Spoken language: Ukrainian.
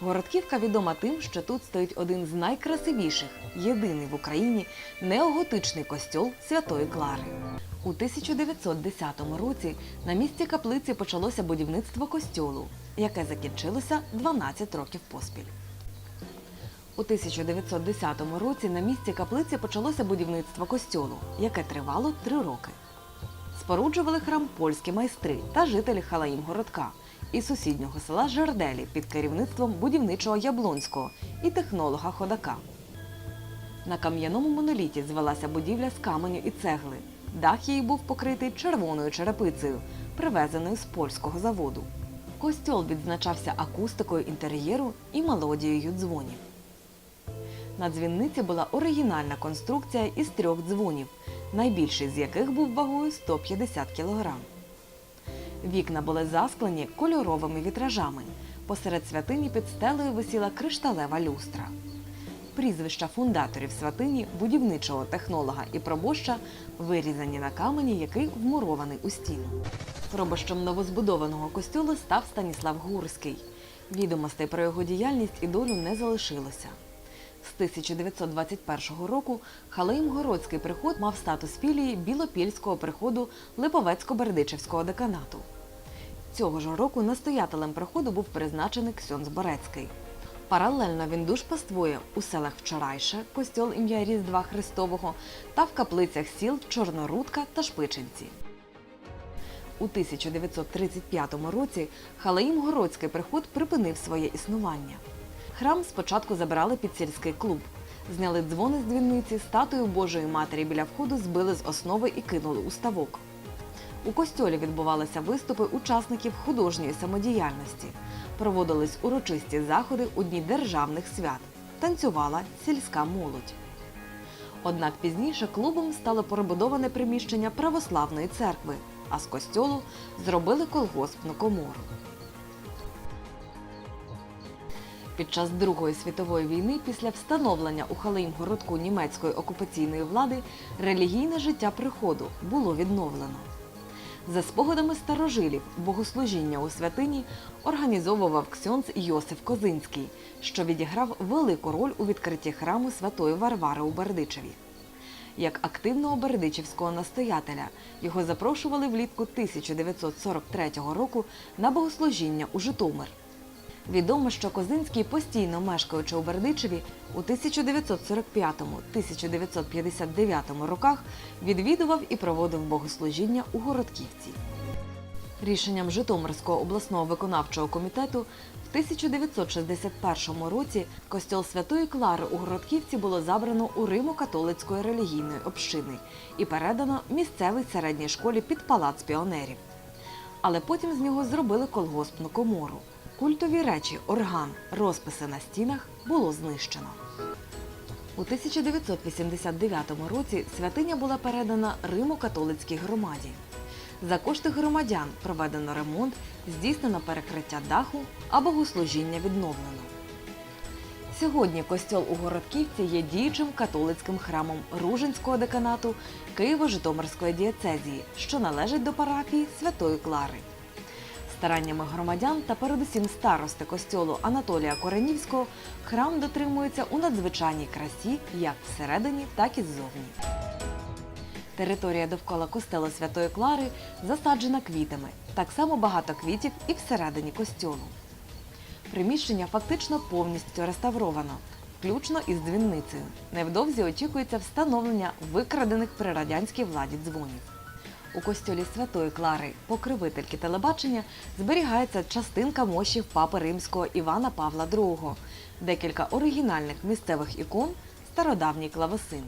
Городківка відома тим, що тут стоїть один з найкрасивіших, єдиний в Україні неоготичний костьол Святої Клари. У 1910 році на місці каплиці почалося будівництво костьолу, яке закінчилося 12 років поспіль. У 1910 році на місці каплиці почалося будівництво костьолу, яке тривало три роки. Споруджували храм польські майстри та жителі Халаїм городка і сусіднього села Жерделі під керівництвом будівничого Яблонського і технолога Ходака. На кам'яному моноліті звелася будівля з каменю і цегли. Дах її був покритий червоною черепицею, привезеною з польського заводу. Костьол відзначався акустикою інтер'єру і мелодією дзвонів. На дзвінниці була оригінальна конструкція із трьох дзвонів, найбільший з яких був вагою 150 кг. Вікна були засклені кольоровими вітражами. Посеред святині під стелею висіла кришталева люстра. Прізвища фундаторів святині, будівничого технолога і пробоща вирізані на камені, який вмурований у стіну. Пробощем новозбудованого костюлу став Станіслав Гурський. Відомостей про його діяльність і долю не залишилося. З 1921 року Халаїм-Городський приход мав статус філії Білопільського приходу Липовецько-Бердичевського деканату. Цього ж року настоятелем приходу був призначений Ксьонз Борецький. Паралельно він душпаствує у селах Вчорайше, костьол ім'я Різдва Христового та в каплицях сіл Чорнорудка та Шпичинці. У 1935 році Халаїм-Городський приход припинив своє існування. Храм спочатку забирали під сільський клуб. Зняли дзвони з дзвіниці, статую Божої Матері біля входу збили з основи і кинули у ставок. У костьолі відбувалися виступи учасників художньої самодіяльності. Проводились урочисті заходи у дні державних свят. Танцювала сільська молодь. Однак пізніше клубом стало перебудоване приміщення православної церкви, а з костьолу зробили колгоспну комору. Під час Другої світової війни, після встановлення у Халаїм-городку німецької окупаційної влади, релігійне життя приходу було відновлено. За спогадами старожилів, богослужіння у святині організовував ксьонц Йосиф Козинський, що відіграв велику роль у відкритті храму Святої Варвари у Бердичеві. Як активного бердичівського настоятеля його запрошували влітку 1943 року на богослужіння у Житомир. Відомо, що Козинський, постійно мешкаючи у Бердичеві, у 1945-1959 роках відвідував і проводив богослужіння у Городківці. Рішенням Житомирського обласного виконавчого комітету в 1961 році костьол Святої Клари у Городківці було забрано у Римо-католицької релігійної общини і передано місцевій середній школі під палац піонерів. Але потім з нього зробили колгоспну комору. Культові речі, орган, розписи на стінах було знищено. У 1989 році святиня була передана Римо-католицькій громаді. За кошти громадян проведено ремонт, здійснено перекриття даху, а богослужіння відновлено. Сьогодні костьол у Городківці є діючим католицьким храмом Ружинського деканату Києво-Житомирської дієцезії, що належить до парафії Святої Клари. Стараннями громадян та передусім старости костьолу Анатолія Коренівського храм дотримується у надзвичайній красі як всередині, так і ззовні. Територія довкола костелу Святої Клари засаджена квітами. Так само багато квітів і всередині костьолу. Приміщення фактично повністю реставровано, включно із дзвінницею. Невдовзі очікується встановлення викрадених при радянській владі дзвонів. У костюлі Святої Клари, покривительки телебачення, зберігається частинка мощів папи римського Івана Павла II, декілька оригінальних місцевих ікон, стародавній клавесин.